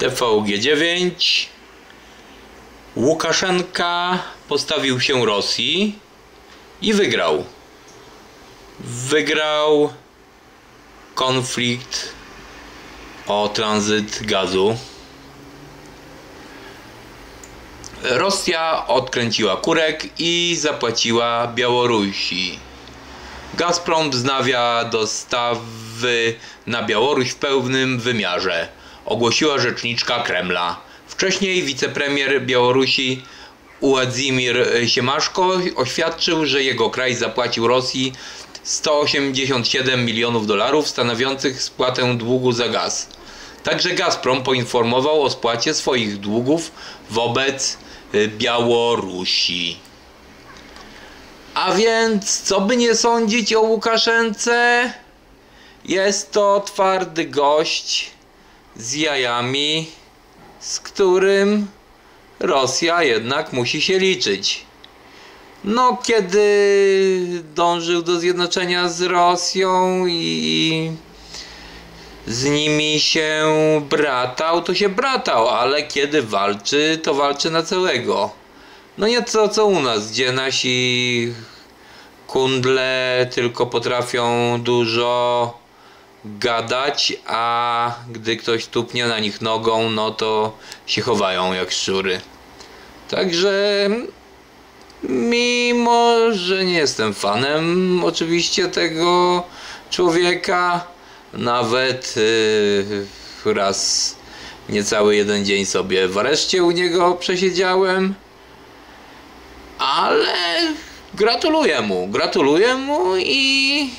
TVG9 Łukaszenka postawił się Rosji i wygrał. Wygrał konflikt o tranzyt gazu. Rosja odkręciła kurek i zapłaciła Białorusi. Gazprom wznawia dostawy na Białoruś w pełnym wymiarze, ogłosiła rzeczniczka Kremla. Wcześniej wicepremier Białorusi Władimir Siemaszko oświadczył, że jego kraj zapłacił Rosji 187 milionów dolarów stanowiących spłatę długu za gaz. Także Gazprom poinformował o spłacie swoich długów wobec y, Białorusi. A więc, co by nie sądzić o Łukaszence, jest to twardy gość z jajami, z którym Rosja jednak musi się liczyć. No, kiedy dążył do zjednoczenia z Rosją i z nimi się bratał, to się bratał, ale kiedy walczy, to walczy na całego. No nie to co u nas, gdzie nasi kundle tylko potrafią dużo gadać, a gdy ktoś tupnie na nich nogą, no to się chowają jak szczury. Także mimo, że nie jestem fanem oczywiście tego człowieka, nawet yy, raz niecały jeden dzień sobie w areszcie u niego przesiedziałem, ale gratuluję mu, gratuluję mu i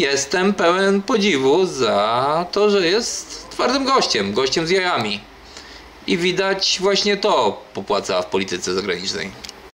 jestem pełen podziwu za to, że jest twardym gościem, gościem z jajami. I widać właśnie to popłaca w polityce zagranicznej.